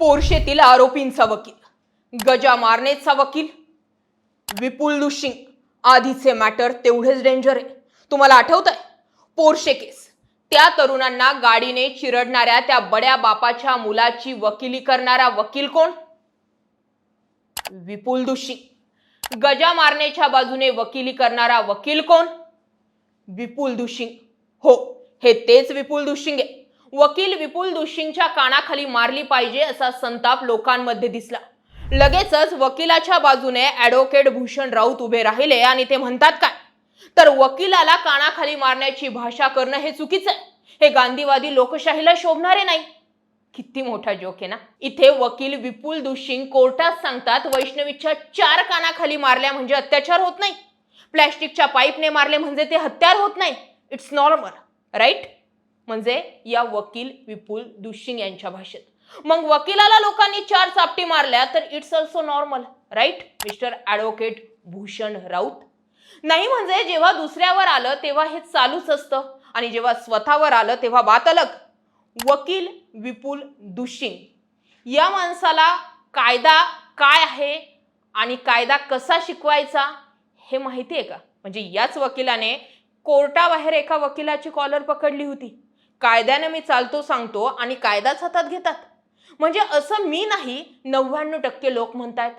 पोर्शेतील आरोपींचा वकील गजा मारनेचा वकील. विपुल दुशिंग आधीचे मॅटर तेवढेच डेंजर आहे. तुम्हाला आठवत आहे पोर्शे केस त्या तरुणांना गाडीने चिरडणाऱ्या त्या बड्या बापाच्या मुलाची वकिली करणारा वकील कोण? विपुल दुशिंग गजा मारनेच्या बाजूने वकिली करणारा वकील कोण? विपुल दुशिंग हो हे तेच विपुल दुशिंग आहे. वकील विपुल दोषींच्या कानाखाली मारली पाहिजे असा संताप लोकांमध्ये दिसला. लगेचच वकिलाच्या बाजूने ॲडव्होकेट भूषण राऊत उभे राहिले आणि ते म्हणतात काय? तर वकिलाला कानाखाली मारण्याची भाषा करणं हे चुकीचं आहे. हे गांधीवादी लोकशाहीला शोभणारे नाही. किती मोठा जोक आहे ना? इथे वकील विपुल दुशिंग कोर्टात सांगतात वैष्णवीच्या चार कानाखाली मारल्या म्हणजे अत्याचार होत नाही. प्लॅस्टिकच्या पाईपने मारले म्हणजे ते हत्यार होत नाही. इट्स नॉर्मल राईट म्हणजे या वकील विपुल दुशिंग यांच्या भाषेत. मग वकिलाला लोकांनी चार चापटी मारल्या तर it's also normal right mister advocate Bhushan Raut? नाही म्हणजे जेव्हा दुसऱ्यावर आलं तेव्हा हे चालूच असतं आणि जेव्हा स्वतःवर आलं तेव्हा बात अलग. वकील विपुल दुशिंग या माणसाला कायदा काय आहे आणि कायदा कसा शिकवायचा हे माहिती आहे का? म्हणजे याच वकिलाने कोर्टाबाहेर एका वकिलाची कॉलर पकडली होती. कायद्याने मी चालतो सांगतो आणि कायदाच हातात घेतात. म्हणजे असं मी नाही नव्याण्णव टक्के लोक म्हणतात.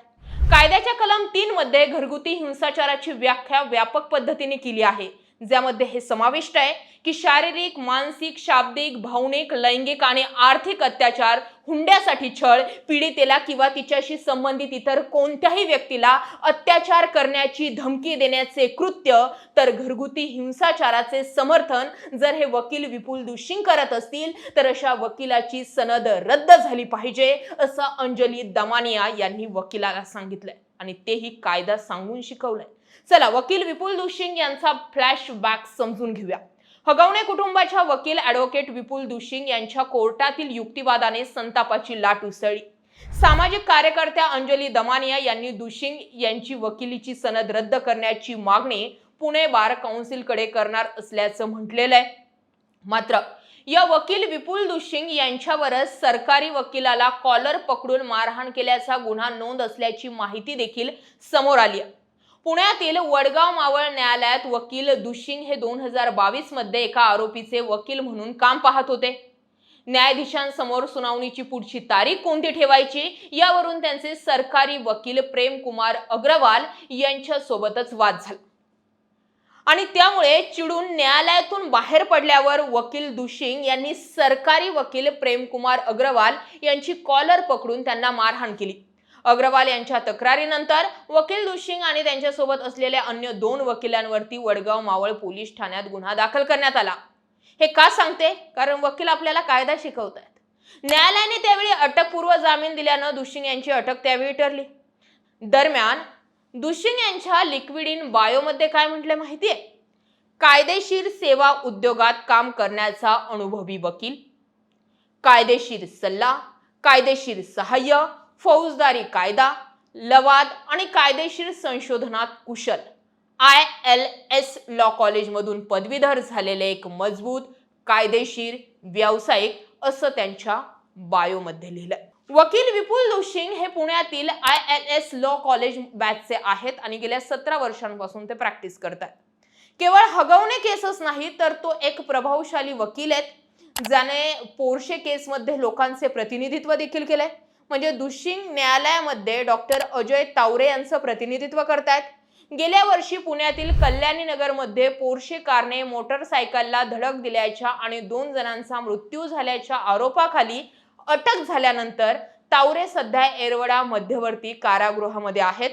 कायद्याच्या कलम तीन मध्ये घरगुती हिंसाचाराची व्याख्या व्यापक पद्धतीने केली आहे. ज्यामध्ये हे समाविष्ट आहे. की शारीरिक मानसिक शाब्दिक भावनिक लैंगिक आणि आर्थिक अत्याचार हुंड्यासाठी छळ पीडितेला किंवा तिच्याशी संबंधित इतर कोणत्याही व्यक्तीला अत्याचार करण्याची धमकी देण्याचे कृत्य तर घरगुती हिंसाचाराचे समर्थन जर हे वकील विपुल दुषिंग करत असतील तर अशा वकिलाची सनद रद्द झाली पाहिजे असं अंजली दमानिया यांनी वकिलाला सांगितलंय. आणि तेही कायदा सांगून शिकवलंय. चला वकील विपुल दुषिंग यांचा फ्लॅशबॅक समजून घेऊया. हगवणे कुटुंबाच्या वकील ॲडव्होकेट विपुल दुशिंग यांच्या कोर्टातील युक्तिवादाने संतापाची लाट उसळली. सामाजिक कार्यकर्त्या अंजली दमानिया यांनी दुशिंग यांची वकिलीची सनद रद्द करण्याची मागणी पुणे बार काउन्सिलकडे करणार असल्याचं म्हटलेलं आहे मात्र या वकील विपुल दुशिंग यांच्यावरच सरकारी वकिलाला कॉलर पकडून मारहाण केल्याचा गुन्हा नोंद असल्याची माहिती देखील समोर आली आहे. पुण्यातील वडगाव मावळ न्यायालयात वकील दुशिंग हे दोन हजार बावीसमध्ये एका आरोपीचे वकील म्हणून काम पाहत होते. न्यायाधीशांसमोर सुनावणीची पुढची तारीख कोणती ठेवायची यावरून त्यांचे सरकारी वकील प्रेम कुमार अग्रवाल यांच्या सोबतच वाद झाला. आणि त्यामुळे चिडून न्यायालयातून बाहेर पडल्यावर वकील दुशिंग यांनी सरकारी वकील प्रेमकुमार अग्रवाल यांची कॉलर पकडून त्यांना मारहाण केली. अग्रवाल यांच्या तक्रारीनंतर वकील दुशिंग आणि त्यांच्यासोबत असलेल्या अन्य दोन वकिलांवरती वडगाव मावळ पोलीस ठाण्यात गुन्हा दाखल करण्यात आला. हे का सांगते? कारण वकील आपल्याला कायदा शिकवत आहेत न्यायालयाने त्यावेळी अटकपूर्व जामीन दिल्यानं दुशिंग यांची अटक त्यावेळी ठरली. दरम्यान दुशिंग यांच्या लिक्विड इन बायोमध्ये काय म्हटले माहितीये? कायदेशीर सेवा उद्योगात काम करण्याचा अनुभवी वकील कायदेशीर सल्ला कायदेशीर सहाय्य फौजदारी कायदा लवाद आणि कायदेशीर संशोधनात कुशल. आय एल एस लॉ कॉलेजमधून पदवीधर झालेले एक मजबूत कायदेशीर व्यावसायिक असं त्यांच्या बायोमध्ये लिहिलंय. वकील विपुल दुशिंग हे पुण्यातील I L S law college बॅचचे आहेत आणि गेल्या सतरा वर्षांपासून ते प्रॅक्टिस करतात केवळ हगवणे केसच नाही तर तो एक प्रभावशाली वकील आहेत ज्याने पोर्शे केसमध्ये लोकांचे प्रतिनिधित्व देखील केलंय. म्हणजे दुशिंग न्यायालयामध्ये डॉक्टर अजय तावरे यांचं प्रतिनिधित्व करतायत. गेल्या वर्षी पुण्यातील कल्याणी नगरमध्ये पोर्शे कारने मोटरसायकलला धडक दिल्याच्या आणि दोन जणांचा मृत्यू झाल्याच्या आरोपाखाली अटक झाल्यानंतर तावरे सध्या एरवडा मध्यवर्ती कारागृहामध्ये आहेत.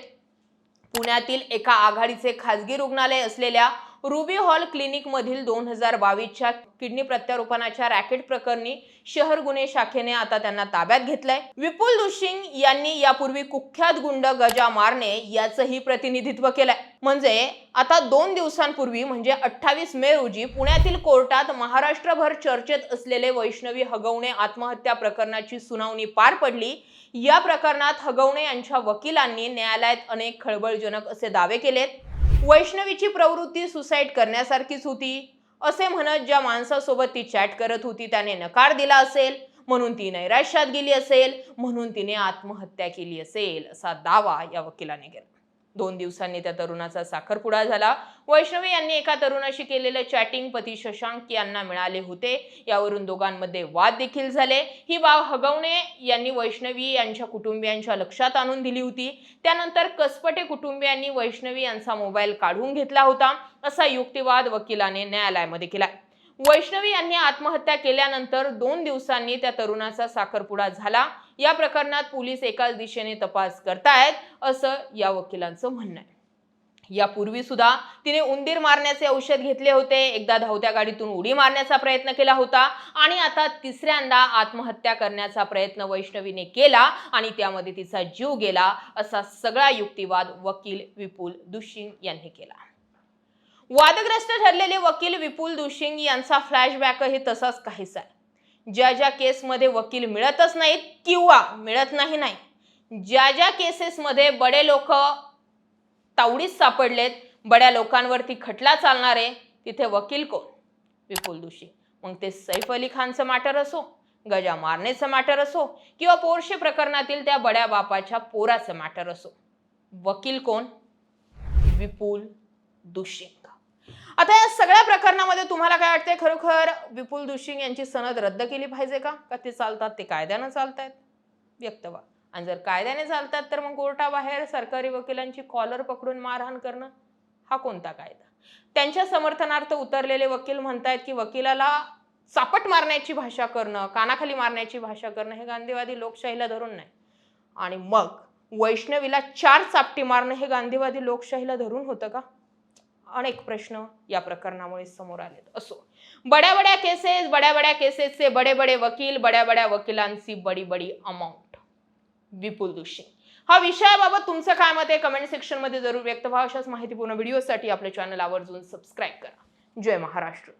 पुण्यातील एका आघाडीचे खासगी रुग्णालय असलेल्या रुबी हॉल क्लिनिक मधील दोन हजार बावीसच्या किडनी प्रत्यारोपणाच्या रॅकेट प्रकरणी शहर गुन्हे शाखेने आता त्यांना ताब्यात घेतलंय. विपुल दुशिंग यांनी यापूर्वी कुख्यात गुंड गजा मारणे याचंही प्रतिनिधित्व केलंय. म्हणजे आता दोन दिवसांपूर्वी म्हणजे अठ्ठावीस मे रोजी पुण्यातील कोर्टात महाराष्ट्रभर चर्चेत असलेले वैष्णवी हगवणे आत्महत्या प्रकरणाची सुनावणी पार पडली. या प्रकरणात हगवणे यांच्या वकिलांनी न्यायालयात अनेक खळबळजनक असे दावे केलेत. वैष्णवीची प्रवृत्ती सुसाईड करण्यासारखीच होती. असे म्हणत ज्या माणसासोबत ती चॅट करत होती त्याने नकार दिला असेल म्हणून ती नैराश्यात गेली असेल म्हणून तिने आत्महत्या केली असेल असा दावा या वकिलाने केला. दोन दिवसांनी त्या तरुणाचा साखरपुडा झाला. वैष्णवी यांनी एका तरुणाशी केलेलं चॅटिंग पती शशांक यांना मिळाले होते. यावरून दोघांमध्ये वाद देखील झाले. ही बाब हगवणे यांनी वैष्णवी यांच्या कुटुंबियांच्या लक्षात आणून दिली होती. त्यानंतर कसपटे कुटुंबियांनी वैष्णवी यांचा मोबाईल काढून घेतला होता. असा युक्तिवाद वकिलाने न्यायालयामध्ये केला वैष्णवी यांनी आत्महत्या केल्यानंतर दोन दिवसांनी त्या तरुणाचा साखरपुडा झाला. या प्रकरणात पोलीस एकाच दिशेने तपास करतायत असं या वकिलांचं म्हणणं आहे. यापूर्वी सुद्धा तिने उंदीर मारण्याचे औषध घेतले होते. एकदा धावत्या गाडीतून उडी मारण्याचा प्रयत्न केला होता आणि आता तिसऱ्यांदा आत्महत्या करण्याचा प्रयत्न वैष्णवीने केला आणि त्यामध्ये तिचा जीव गेला असा सगळा युक्तिवाद वकील विपुल दुशिंग यांनी केला. वादग्रस्त ठरलेले वकील विपुल दुशिंग यांचा फ्लॅशबॅकही तसाच काहीसा आहे. ज्या ज्या केसमध्ये वकील मिळतच नाहीत किंवा मिळत नाही नाही ज्या ज्या केसेसमध्ये बडे लोक तावडीत सापडलेत बड्या लोकांवरती खटला चालणारे तिथे वकील कोण? विपुल दुशी मग ते सैफ अली खानचं मॅटर असो गजा मारणेचं मॅटर असो किंवा पोरशे प्रकरणातील त्या बड्या बापाच्या पोराचं मॅटर असो वकील कोण? विपुल दुशिंग आता या सगळ्या प्रकरणामध्ये तुम्हाला काय वाटतंय? खरोखर विपुल दुशिंग यांची सनद रद्द केली पाहिजे का? का ते चालतात? ते कायद्यानं चालतायत? व्यक्त व्हा. आणि जर कायद्याने चालतात तर मग कोर्टाबाहेर सरकारी वकिलांची कॉलर पकडून मारहाण करणं हा कोणता कायदा? त्यांच्या समर्थनार्थ उतरलेले वकील म्हणतायत की वकिलाला चापट मारण्याची भाषा करणं कानाखाली मारण्याची भाषा करणं हे गांधीवादी लोकशाहीला धरून नाही. आणि मग वैष्णवीला चार चापटी मारणं हे गांधीवादी लोकशाहीला धरून होतं का? अनेक प्रश्न या प्रकरणामुळे समोर आलेत. असो. बड्या बड्या केसेस बड्या बड्या केसेसचे बडे बडे वकील बड्या बड्या वकिलांची बडी बडी अमाऊंट विपुल दोषी. हा विषयाबाबत तुमचं काय मत आहे? कमेंट सेक्शनमध्ये जरूर व्यक्त व्हा. अशाच माहितीपूर्ण व्हिडिओसाठी आपल्या चॅनल आवर्जून सबस्क्राईब करा. जय महाराष्ट्र.